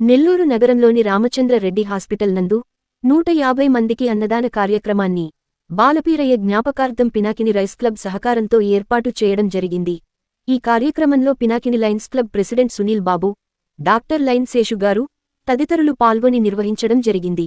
నెల్లూరు నగరంలోని రామచంద్ర రెడ్డి హాస్పిటల్ నందు నూట యాభై మందికి అన్నదాన కార్యక్రమాన్ని బాలపీరయ్య జ్ఞాపకార్థం పినాకిని రైస్ క్లబ్ సహకారంతో ఏర్పాటు చేయడం జరిగింది. ఈ కార్యక్రమంలో Pinakini lions club president Sunil Babu doctor lion Seshu గారు తదితరులు పాల్గొని నిర్వహించడం జరిగింది.